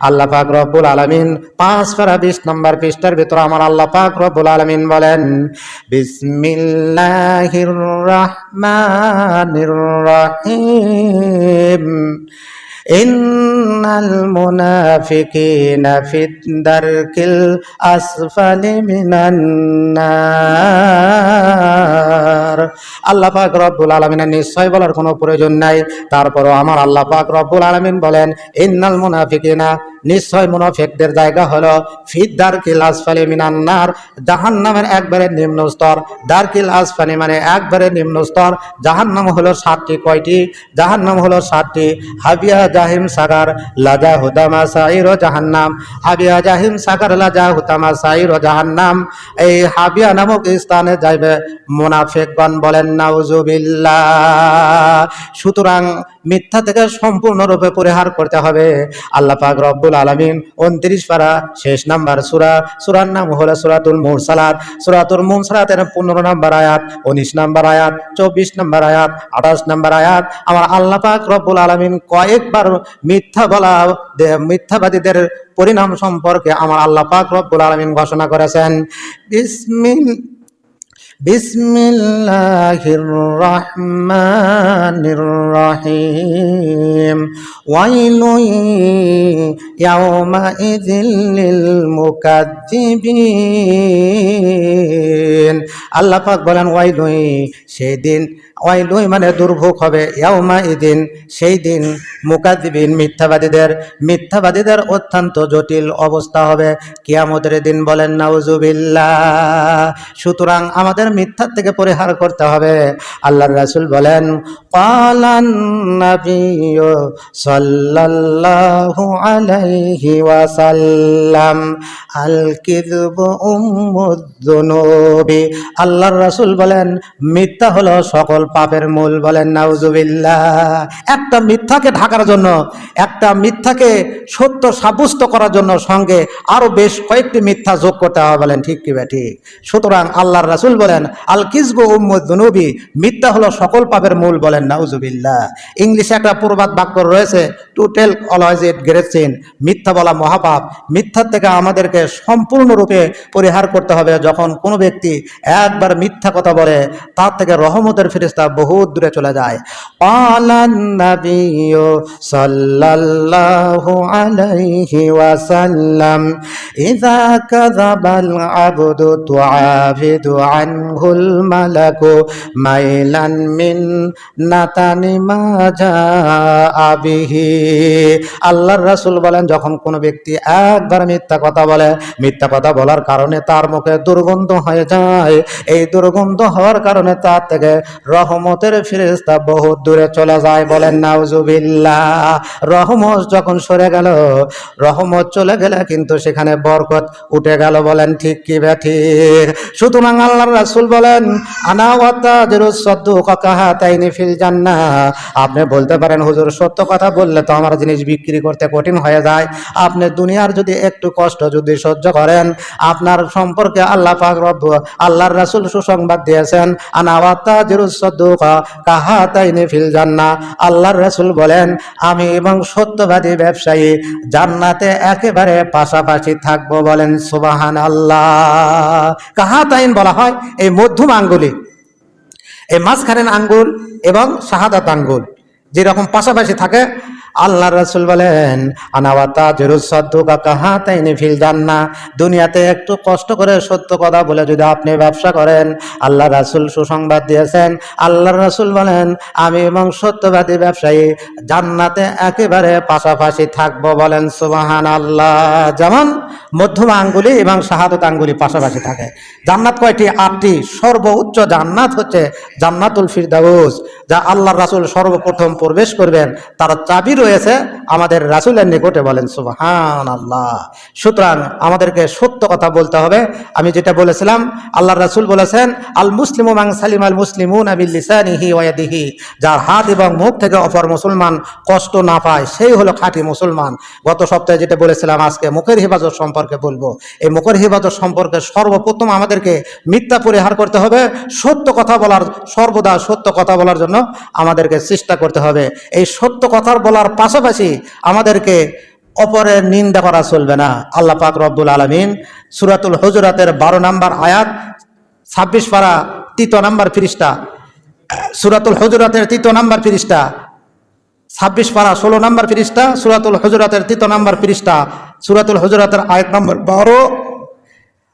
আল্লাহ পাক রব্বুল আলামিন পাঁচ পারা বিশ নম্বর পৃষ্ঠার ভিতরে আমার আল্লাহ পাক রব্বুল আলামিন বলেন, বিসমিল্লাহির রহমানির রহিম। ইন্নাল মুনাফিকিনা ফিদ দারকিল আসফালি মিনান নার আল্লাহ রব্বুল আলামিনের নিশ্চয় বলার কোনো প্রয়োজন নাই। তারপরও আমার আল্লাহ পাক রব্বুল আলামিন বলেন, ইন্নাল মুনাফিকিনা, নিশ্চয় মুনাফিকদের জায়গা হলো ফিদ দারকিল আসফালি মিনান নার, জাহান্নামের একবারে নিম্ন স্তর। দারকিল আসফালি মানে একবারে নিম্ন স্তর। জাহান্নাম হলো সাতটি, কয়টি? জাহান্নাম হলো সাতটি। হাবিয়া জাহিম সাগার, লাজা হুদামা সাইর জাহান্নাম। হাবিয়া জাহিম সাগার, লাজা হুতামা সাইর জাহান্নাম। এই হাবিয়া নামক স্থানে যাইবে মুনাফিকগণ বলেন, নাউজুবিল্লাহ। সুতরাং মিথ্যা থেকে সম্পূর্ণরূপে পরিহার করতে হবে। আল্লাহ পাক রব্বুল আলামিন উনত্রিশ পারা শেষ নাম্বার সুরা, সুরার নাম হলো সুরাতুল মুরসালাত। সুরাতুল মুরসালাতের পনেরো নাম্বার আয়াত, উনিশ নাম্বার আয়াত, চব্বিশ নাম্বার আয়াত, আঠাশ নাম্বার আয়াত। আমার আল্লাহ পাক রব্বুল আলামিন কয়েকবার মিথ্যা বলা মিথ্যাবাদীদের পরিণাম সম্পর্কে আমার আল্লাহ পাক রব্বুল আলমিন ঘোষণা করেছেন। বিসমিল্লাহির রহমানির রহিম। ওয়াইলুই ইয়াউমাইযিল লিল মুকাজ্জিবিন আল্লাহ পাক বলেন, ওয়াইলুই সেদিন, ওয়াইলুই মানে দুর্ভোগ হবে। ইয়াউমাইদিন সেই দিন মুকাদ্দিবিন, মিথ্যাবাদীদের মিথ্যাবাদীদের অত্যন্ত জটিল অবস্থা হবে। কিয়ামতের দিন বলেন, নাউজুবিল্লাহ। সুতরাং আমাদের মিথ্যার থেকে পরিহার করতে হবে। আল্লাহর রাসূল বলেন নাবিয়্যু সাল্লাল্লাহু আলাইহি ওয়াসাল্লাম আল কিযবু উম্মুদ্দুনুবি। আল্লাহর রাসূল বলেন, মিথ্যা হলো সকল পাপের মূল বলেন, নাউজুবিল্লাহ। একটা মিথ্যাকে ঢাকার জন্য, একটা মিথ্যাকে সত্য সাব্যস্ত করার জন্য সঙ্গে আরও বেশ কয়েকটি মিথ্যা যোগ করতে হবে বলেন। ঠিক কি ঠিক। সুতরাং আল্লাহর রাসূল বলেন আল কিসবু উম্মুদ্দুনুবি মিথ্যা হলো সকল পাপের মূল বলেন, নাউজুবিল্লাহ ইংলিশে একটা পূর্বাত বাক্য রয়েছে to tell always it great sin মিথ্যা বলা মহাপাপ। মিথ্যার থেকে আমাদেরকে সম্পূর্ণরূপে পরিহার করতে হবে। যখন কোনো ব্যক্তি একবার মিথ্যা কথা বলে, তার থেকে রহমতের ফেরেশতা বহুত দূরে চলে যায়। সাল্লাল্লাহু আলাইহি ওয়াসাল্লাম, ইযা কাযাবাল আবদু তুআফিদু আনহুল মালাকু মাইলান মিন নাতানি মা জাআ বিহি আল্লাহর রাসূল বলেন, যখন কোনো ব্যক্তি একবার মিথ্যা কথা বলে, মিথ্যা কথা বলার কারণে তার মুখে দুর্গন্ধ হয়ে যায়। এই দুর্গন্ধ হওয়ার কারণে তার থেকে রহমতের ফেরেশতা বহুত দূরে চলে যায় বলেন, নাউজুবিল্লাহ। রহমত যখন সরে গেল, রহমত চলে গেলে কিন্তু সেখানে বরকত উঠে গেল বলেন, ঠিক কি বে ঠিক সুতরাং আল্লাহর রাসূল বলেন, আনা তাইনি ফিল জান্নাহ। আপনি বলতে পারেন, হুজুর, সত্য কথা বললে তো আমার জিনিস বিক্রি করতে কঠিন হয়ে যায়। আপনি দুনিয়ার যদি একটু কষ্ট যদি সহ্য করেন, আপনার সম্পর্কে আল্লাহ পাক রব্ব আল্লাহর রাসূল সুসংবাদ দিয়েছেন, আনা ওয়াতা জিরুসদ্দু কাহা তাইনি ফিল জান্নাহ। আল্লাহর রাসূল বলেন, আমি এবং সত্যবাদী ব্যবসায়ী জান্নাতে একেবারে পাশাপাশি থাকব বলেন সুবাহান আল্লাহ কাহা তাইন বলা হয় এই মধ্যম আঙ্গুলে এই মাঝখানের আঙ্গুল এবং শাহাদাত আঙ্গুল যেরকম পাশাপাশি থাকে আল্লাহ রাসূল বলেন, আনাওয়াতা জেরুসদ্দু কাহা তাইনি ফিল জান্না দুনিয়াতে একটু কষ্ট করে সত্য কথা বলে যদি আপনি ব্যবসা করেন, আল্লাহ রাসুল সুসংবাদ দিয়েছেন। আল্লাহ রাসূল বলেন, আমি এবং সত্যবাদী ব্যবসায়ী জান্নাতে একেবারে পাশাপাশি থাকব। বলেন সুবাহান আল্লাহ যেমন মধ্যম আঙ্গুলি এবং শাহাদত আঙ্গুলি পাশাপাশি থাকে। জান্নাত কয়টি? আটটি। সর্বোচ্চ জান্নাত হচ্ছে জান্নাতুল ফিরদাউস, যা আল্লাহ রাসূল সর্বপ্রথম প্রবেশ করবেন। তার চাবি রয়েছে, আমাদের রাসূলের নিকটে বলেন সুবহান আল্লাহ সুতরাং আমাদেরকে সত্য কথা বলতে হবে। আমি যেটা বলেছিলাম, আল্লাহর রাসূল বলেছেন আল মুসলিম মান সালিম আল মুসলিমুন বিল লিসানিহি ওয়া ইয়াদিহি। যার হাত এবং মুখ থেকে অপর মুসলমান কষ্ট না পায়, সেই হলো খাঁটি মুসলমান। গত সপ্তাহে যেটা বলেছিলাম, আজকে মুখের হেফাজত সম্পর্কে বলব। এই মুখের হেফাজত সম্পর্কে সর্বপ্রথম আমাদেরকে মিথ্যা পরিহার করতে হবে, সত্য কথা বলার, সর্বদা সত্য কথা বলার জন্য আমাদেরকে চেষ্টা করতে হবে। এই সত্য কথা বলার পাশাপাশি আমাদেরকে অপরের নিন্দা করা চলবে না। আল্লাহ পাক রব্বুল আলমিন সুরাতুল হজরাতের বারো নাম্বার আয়াত, ছাব্বিশ পারা তৃতীয় নাম্বার ফিরিস্তা সুরাতুল হজরাতের তৃতীয় নাম্বার ফিরিস্তা ছাব্বিশ পারা ষোলো নাম্বার ফিরিস্তা সুরাতুল হজরাতের তৃতীয় নাম্বার ফিরিস্তা সুরাতুল হজরাতের আয়াত নম্বর বারো।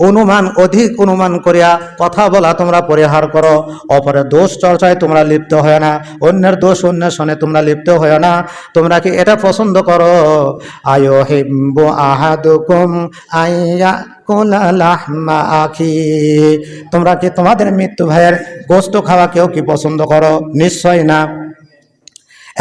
অনুমান, অধিক অনুমান করিয়া কথা বলা তোমরা পরিহার করো। অপরের দোষ চর্চায় তোমরা লিপ্ত হয় না, অন্যের দোষ অন্বেষণে তোমরা লিপ্ত হয় না। তোমরা কি এটা পছন্দ করো? আয়ো হিম্বু আহাদুকুম আইয়া আখি। তোমরা কি তোমাদের মৃত্যু ভাইয়ের গোস্ত খাওয়া কেউ কি পছন্দ করো? নিশ্চয় না।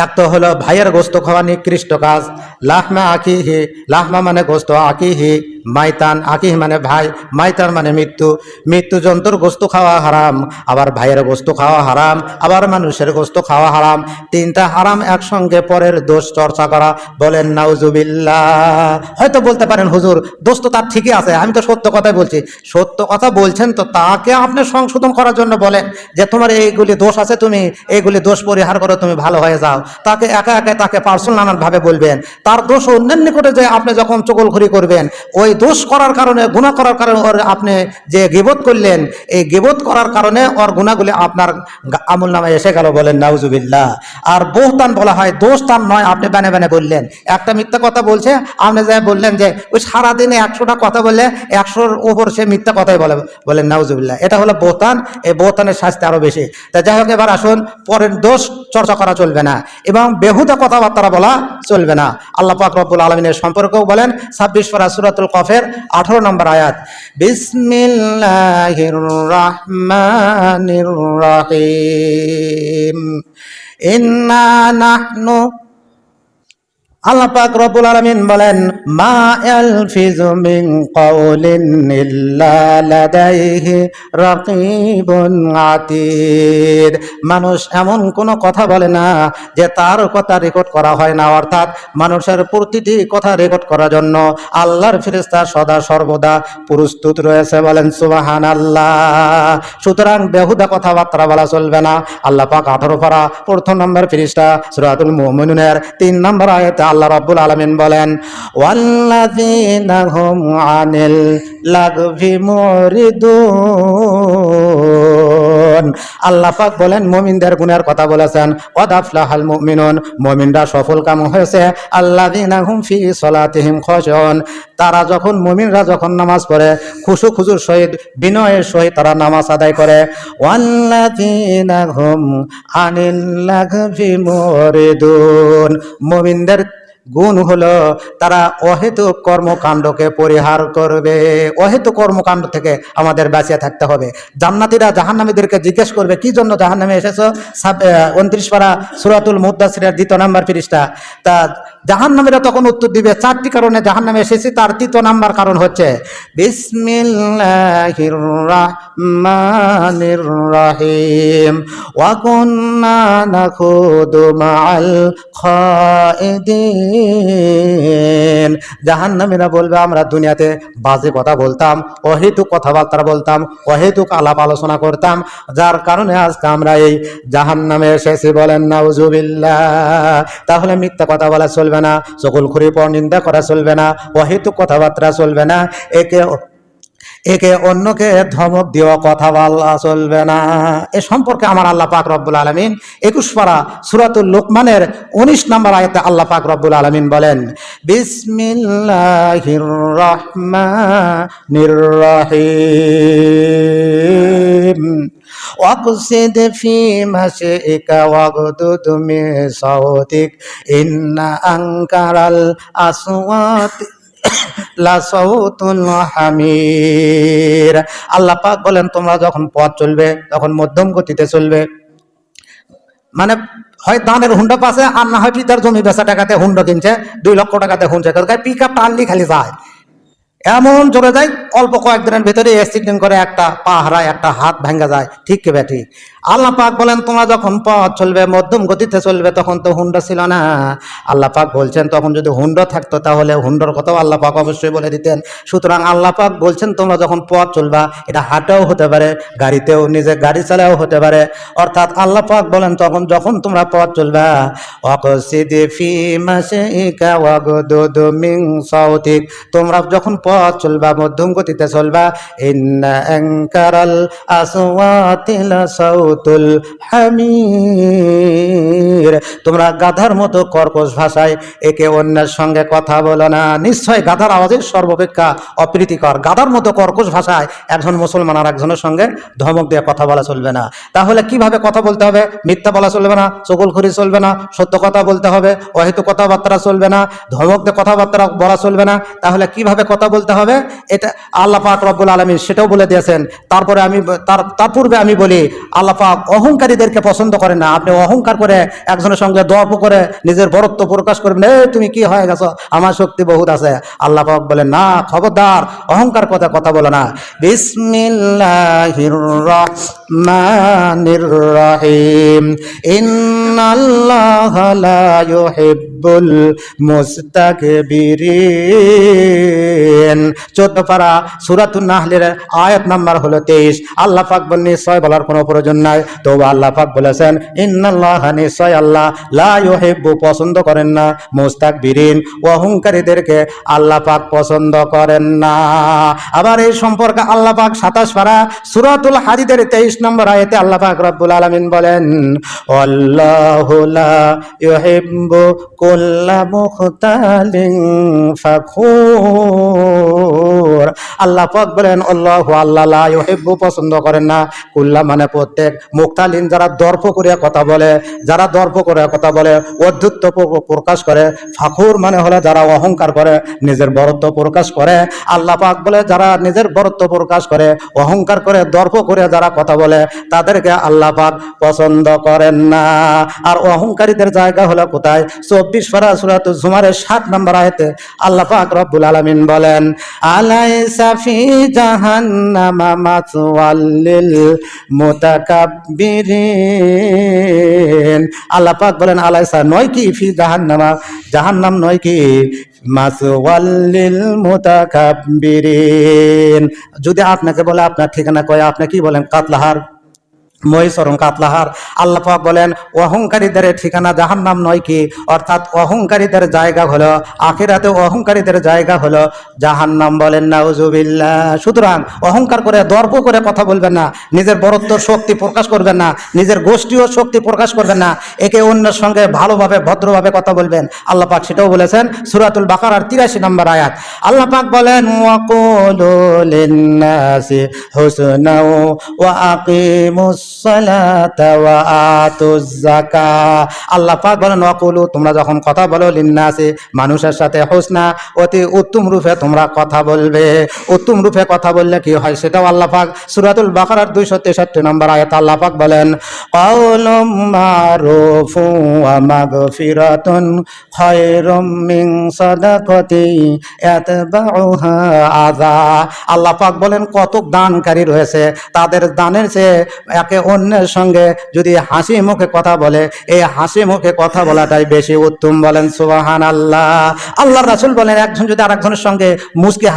এক তো হলো ভাইয়ের গোস্ত খাওয়া নিকৃষ্ট কাজ। লাহমা আকিহি লাহমা মানে গোস্ত আকিহি মাইতান আকিহ মানে ভাই, মাইতান মানে মৃত্যু। মৃত্যু জন্তুর গোস্ত খাওয়া হারাম, আবার ভাইয়ের গোস্ত খাওয়া হারাম, আবার মানুষের গোস্ত খাওয়া হারাম। তিনটা হারাম একসঙ্গে পরের দোষ চর্চা করা, বলেন নাউজুবিল্লাহ। হয়তো বলতে পারেন, হুজুর দোষ তো তার ঠিকই আছে, আমি তো সত্য কথাই বলছি। সত্য কথা বলছেন তো তাকে আপনি সংশোধন করার জন্য বলেন যে তোমার এইগুলি দোষ আছে তুমি, এইগুলি দোষ পরিহার করো তুমি ভালো হয়ে যাও। তাকে একা একা তাকে পার্সোনাল নানানভাবে বলবেন। তার দোষ অন্যের নিকটে যে আপনি যখন চকলখড়ি করবেন, ওই দোষ করার কারণে গুণা করার কারণে ওর আপনি যে গিবোধ করলেন, এই গিবোধ করার কারণে ওর গুণাগুলি আপনার আমল নামে এসে গেল বলেন, নাউজুবিল্লাহ। আর বহুতান বলা হয় দোষ তার নয়, আপনি বানে বানে বললেন। একটা মিথ্যা কথা বলছে, আপনি যা বললেন যে, ওই সারাদিনে একশোটা কথা বললে, একশোর উপর সে মিথ্যা কথাই বলে, বলেন, নাউজুবিল্লাহ। এটা হলো বোহতান, এই বোহতানের শাস্তি আরও বেশি। তা যাই হোক, এবার আসুন, পরের দোষ চর্চা করা চলবে না, এবং বেহুদা কথাবার্তা বলা চলবে না। আল্লাহ পাক রব্বুল আলমিনের সম্পর্কেও বলেন, ছাব্বিশ পারা সুরাতুল কফের আঠারো নম্বর আয়াত। বিসমিল্লাহির রহমানির রহিম। ইন্না নাহনু আল্লাহ পাক রব্বুল আলামিন বলেন, মা লাদাইহি রাকিবুন আতীদ। মানুষ এমন কোনো কথা বলে না যে তার কথা রেকর্ড করা হয় না, অর্থাৎ মানুষের প্রতিটি কথা রেকর্ড করার জন্য আল্লাহর ফেরেশতা সদা সর্বদা প্রস্তুত রয়েছে বলেন সুবাহান আল্লাহ সুতরাং বেহুদা কথাবার্তা বলা চলবে না। আল্লাহ পাক আঠারো পারা প্রথম নম্বর ফিরিস্তা সুরাতুল মুমিনুনের তিন নম্বর আয়াতে আল্লাহ রাব্বুল আলামিন বলেন, ওয়াল্লাযীনা আনিল লাগভি মুরিদুন। আল্লাহ পাক বলেন, মুমিনদের গুণের কথা বলেছেন কদ আফলাহাল মুমিনুন। মুমিনরা সফল কাম হয়েছে, আল্লাযীনা হুম ফি সলাতিহিম খশউন। তারা যখন, মুমিনরা যখন নামাজ পড়ে, খুশু খুজুর সহিত, বিনয়ের সহিত তারা নামাজ আদায় করে, ওয়াল্লাযীনা আনিল লাগভি মুরিদুন। মুমিনদের গুণ হলো তারা অহেতুক কর্মকাণ্ডকে পরিহার করবে। অহেতু কর্মকাণ্ড থেকে আমাদের বাঁচিয়ে থাকতে হবে। জান্নাতীরা জাহান্নামীদেরকে জিজ্ঞেস করবে, কি জন্য জাহান্নামে এসেছ? উনত্রিশ পারা সুরাতুল মুদাসিরের দ্বিতীয় নাম্বার ফিরিস্তা তা জাহান্নামীরা তখন উত্তর দিবে, চারটি কারণে জাহান্নামে এসেছি, তার তৃতীয় নাম্বার কারণ হচ্ছে, বিসমিল্লাহির রহমানির রহিম, ওয়া কুন্না নাখুদু জাহান্নামীরা বলবে, আমরা দুনিয়াতে বাজে কথা বলতাম, অহেতুক কথাবার্তা বলতাম, অহেতুক আলাপ আলোচনা করতাম। যার কারণে আজকে আমরা এই জাহান্নামে এসেছি বলেন, নাউজুবিল্লাহ। তাহলে মিথ্যা কথা বলা চলবে না, চকুল খুরি পর নিন্দা করা চলবে না, অহেতুক কথাবার্তা চলবে না। একে একে অন্যকে ধমক দেওয়া কথা বলা চলবে না। এ সম্পর্কে আমার আল্লাহ পাক রব্বুল আলমিন একুশ পাড়া সুরাতুল লোকমানের উনিশ নম্বর আয়তে আল্লাহ পাক রব্বুল আলমিন বলেন বিসমিল্লাহ সৌতিক ইন্না আনকারাল হামির। আল্লাহ পাক বলেন, তোমরা যখন পথ চলবে, তখন মধ্যম গতিতে চলবে। মানে হয় দানের হুন্ডা পাশে, আর না হয় পিতার জমি বেচা টাকাতে হুন্ডা কিনছে, দুই লক্ষ টাকাতে হুনছে। পিক আপটা আনলি খালি যায়। এমন জোরে যায়, অল্প কয়েকদিনের ভিতরে অ্যাক্সিডেন্ট করে একটা পা হারায় একটা হাত ভাঙ্গা যায়। ঠিক কে ঠিক আল্লাহ পাক বলেন, তোমরা যখন পথ চলবে, মধ্যম গতিতে চলবে, তখন তো হুন্ডা ছিল না। আল্লাহ পাক বলছেন, তখন যদি হুন্ডা থাকতো, তাহলে হুন্ডর কথাও আল্লাহ পাক অবশ্যই বলে দিতেন। সুতরাং আল্লাহ পাক বলছেন, তোমরা যখন পথ চলবা, এটা হাঁটাও হতে পারে, গাড়িতেও, নিজে গাড়ি চালাও হতে পারে। অর্থাৎ আল্লাহ পাক বলেন, তখন যখন তোমরা পথ চলবা তোমরা যখন পথ চলবা, মধ্যম গতিতে চলবা, ইন্না আসওয়াতিল সাউতুল হামির। তোমরা গাধার মতো কর্কশ ভাষায় একে অন্যের সঙ্গে কথা বলো না। নিশ্চয় গাধার আওয়াজের সর্বাপেক্ষা অপ্রীতিকর। গাধার মতো কর্কশ ভাষায় একজন মুসলমান আর একজনের সঙ্গে ধমক দিয়ে কথা বলা চলবে না। তাহলে কীভাবে কথা বলতে হবে? মিথ্যা বলা চলবে না চকুল চকুলখুরি চলবে না, সত্য কথা বলতে হবে অহেতু কথাবার্তা চলবে না, ধমক দিয়ে কথাবার্তা বলা চলবে না। তাহলে কীভাবে কথা বলতে হবে? এটা আল্লাহ পাক রব্বুল আলমী সেটাও বলে দিয়েছেন। তারপরে আমি, তার তার পূর্বে আমি বলি, আল্লাহ পাক অহংকারীদেরকে পছন্দ করেন না। আপনি অহংকার করে একজনের সঙ্গে দর্প করে নিজের বরত্ব প্রকাশ করবেন এ তুমি কি হয়ে গেছো? আমার শক্তি বহুত আছে। আল্লাহ পাক বলেন, না, খবরদার, অহংকার কথা কথা বলো না। ইন্নাল্লাহা চোদ্দ পারা সূরাতুন নাহলের আয়াত নাম্বার হলো 23 আল্লাহ পাক বলেন, নিশ্চয় বলার কোনো প্রয়োজন নাই। তো আল্লাহ পাক বলেছেন, ইন্নাল্লাহা নিশ্চয় আল্লাহ, লা ইউহিব্বু, পছন্দ করেন না মুস্তাকবিরিন, অহংকারীদেরকে আল্লাহ পাক পছন্দ করেন না। আবার এই সম্পর্কে আল্লাহ পাক সাতাশ পারা সুরাতুল হাদিদের তেইশ নম্বর আয়তে আল্লাহ পাক রব্বুল আলমিন বলেন কুল্লা মুখতালিন আল্লাহ পাক বলেন, আল্লাহু আল্লাহ পছন্দ করেন না। কুল্লা মানে প্রত্যেক মুক্তালিন যারা দর্প করে কথা বলে, যারা দর্প করে কথা বলে, অধ্যুত্ব প্র- প্রকাশ করে। ফাখুর মানে হলে যারা অহংকার করে, নিজের বরত্ব প্রকাশ করে। আল্লাহ পাক বলে, যারা নিজের বরত্ব প্রকাশ করে, অহংকার করে, দর্প করে যারা কথা বলে, তাদেরকে আল্লাহ পাক পছন্দ করেন না। আর অহংকারীদের জায়গা হলো কোথায়? চব্বিশ পারা সুরাত জুমারের সাত নম্বর আয়তে আল্লাহ পাক রব্বুল আলামিন বলেন আলাইসা ফি জাহান্নামা মাসওয়াল লিল মুতাকাব্বিরিন। আল্লাহ পাক বলেন, আলাইসা, নয় কি? ফি জাহান্নামা, জাহান্নাম নয় কি? মাসওয়াল্লিল মুতাকাব্বিরিন। যদি আপনাকে বলে, আপনার ঠিকানা কয়? আপনি কি বলেন? কাতলাহার। মহিষরম কাতলাহার। আল্লাহ পাক বলেন, অহংকারীদের ঠিকানা জাহান্নাম নয় কি? অর্থাৎ অহংকারীদের জায়গা হলো আখিরাতে অহংকারীদের জায়গা হলো জাহান্নাম বলেন না উজুবিল্লা সুতরাং অহংকার করে, দর্প করে কথা বলবেন না, নিজের বরত্ব শক্তি প্রকাশ করবেন না, নিজের গোষ্ঠীয় শক্তি প্রকাশ করবেন না, একে অন্যের সঙ্গে ভালোভাবে, ভদ্রভাবে কথা বলবেন। আল্লাহ সেটাও বলেছেন সুরাতুল বাকার আর তিরাশি নম্বর আয়াত। আল্লাহ পাক বলেন ওয়াকুলু লিন্নাসি হুসনাও ওয়া আকিমুস আল্লাহ পাক বলেন ওয়াকুলু তোমরা যখন কথা বলো, লিন্নাসি, মানুষের সাথে হোসনা, অতি উত্তম রূপে তোমরা কথা বলবে। উত্তম রূপে কথা বললে কি হয় সেটাও আল্লাহ পাক সূরাতুল বাকারার 263 নম্বর আয়াত আল্লাহ পাক বলেন আল্লাহ পাক বলেন কত দানকারী রয়েছে, তাদের দানের চেয়ে একে অন্যের সঙ্গে যদি হাসি মুখে কথা বলে, এই হাসি মুখে কথা বলাটাই বেশি উত্তম বলেন সুবাহান আল্লাহ আল্লাহ রাসুল বলেন, একজন যদি আরেকজনের সঙ্গে মুসকে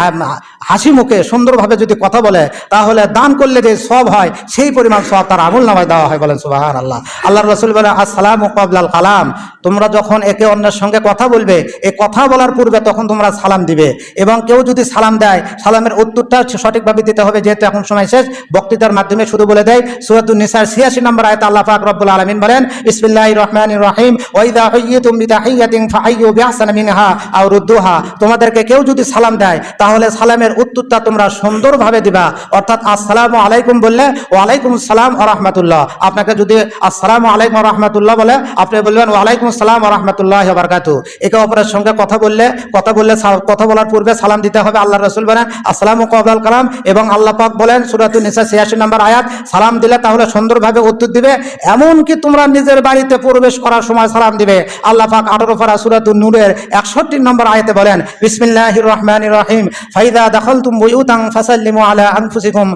হাসি মুখে সুন্দরভাবে যদি কথা বলে, তাহলে দান করলে যে সব হয়, সেই পরিমাণ সব তার আমল নামায় দেওয়া হয় বলেন সুবাহান আল্লাহ আল্লাহ রসুল বলেন, আসসালাম কবলাল কালাম। তোমরা যখন একে অন্যের সঙ্গে কথা বলবে, এই কথা বলার পূর্বে তখন তোমরা সালাম দিবে। এবং কেউ যদি সালাম দেয়, সালামের উত্তরটা সঠিকভাবে দিতে হবে, যেহেতু এখন সময় শেষ, বক্তৃতার মাধ্যমে শুধু বলে দেয় সুরাতুন নিসার ছিয়াশি নম্বর আয়তা আল্লাহ পাক আলামিন বলেন, বিসমিল্লাহির রহমানির রহিম বিআহসানা মিনহা আও রুদ্দুহা। তোমাদেরকে কেউ যদি সালাম দেয়, তাহলে সালামের উত্তরটা তোমরা সুন্দরভাবে দিবা। অর্থাৎ আসসালামু আলাইকুম বললে, ওয়ালাইকুম সালাম ওয়া রাহমাতুল্লাহ। আপনাকে যদি আসসালামু আলাইকুম রাহমাতুল্লাহ বলে, আপনি বলবেন, ওয়ালাইকুম ওয়া রাহমাতুল্লাহি ওয়া বারাকাতুহু। একে অপরের সঙ্গে কথা বললে কথা বললে কথা বলার পূর্বে সালাম দিতে হবে আল্লাহ রসুল বলেন, আসসালামু কবলাল কালাম। এবং আল্লাহ পাক বলেন, সূরাতুন নিসা 86 নম্বর আয়াত, সালাম দিলে তাহলে হলে সুন্দরভাবে উত্তর দিবে, এমনকি তোমরা নিজের বাড়িতে প্রবেশ করার সময় সালাম দিবে। আল্লাহ পাক আঠারো পারা সুরাতুল নূরের একষট্টি নম্বর আয়তে বলেন, বিসমিল্লাহির রহমানির রহিম। ফাইদা দাখালতুম বুয়ুতান ফাসাল্লিমু আলা আনফুসিকুম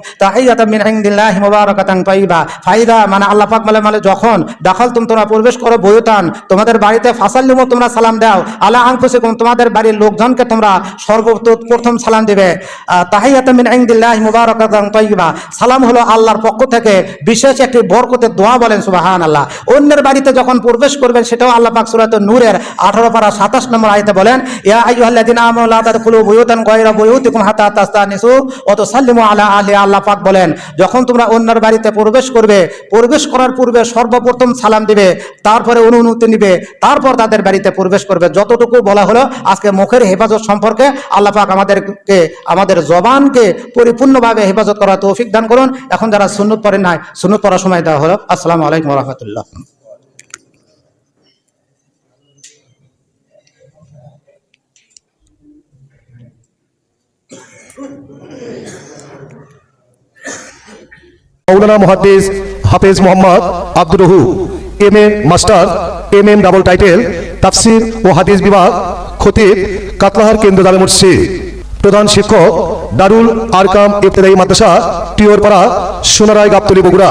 মিন ইনদিল্লাহি মুবারাকাতান তাইয়্যিবা ফাইদা মানে আল্লাহ পাক বলে মানে যখন দাখালতুম তোমরা প্রবেশ করো বুয়ুতান, তোমাদের বাড়িতে তোমরা সালাম দাও, আলা আনফুসিকুম তোমাদের বাড়ির লোকজনকে তোমরা সর্বপ্রথম সালাম দিবে। মিন ইনদিল্লাহি তাইয়্যিবা সালাম হলো আল্লাহর পক্ষ থেকে বিশেষ একটি বরকতের দোয়া বলেন সুবাহান আল্লাহ অন্যের বাড়িতে যখন প্রবেশ করবেন, সেটাও আল্লাহ পাক সুরাত নূরের আঠারো পারা সাতাশ নম্বর আয়তে বলেন, ইয়া গায়রা বুয়ুতিকুম হাত্তা তাস্তানিসু ওয়া তুসাল্লিমু আলা আল্লাহ পাক বলেন, যখন তোমরা অন্যের বাড়িতে প্রবেশ করবে, প্রবেশ করার পূর্বে সর্বপ্রথম সালাম দিবে, তারপরে অনুমতি নিবে, তারপর তাদের বাড়িতে প্রবেশ করবে। যতটুকু বলা হলো, আজকে মুখের হেফাজত সম্পর্কে আল্লাহ পাক আমাদেরকে, আমাদের জবানকে পরিপূর্ণভাবে হেফাজত করার তৌফিক দান করুন। এখন যারা সুন্নত পড়েন নাই সুন্নত পড়ার সময় দেওয়া হলো। আসসালামু আলাইকুম রহমতুল্লাহ। Maulana Hafez Mohammad Abdur রহু M master M M double title তাফসির ও হাদিস বিভাগ, খতিব, কাতলাহার কেন্দ্র দালে মসজিদ। প্রধান শিক্ষক দারুল আরকাম ইবতেদায়ী মাদ্রাসা টিওরপাড়া সোনারায় গাবতলি বগুড়া।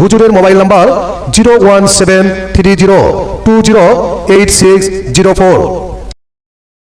হুজুরের mobile number zero one seven three zero two zero eight six zero four.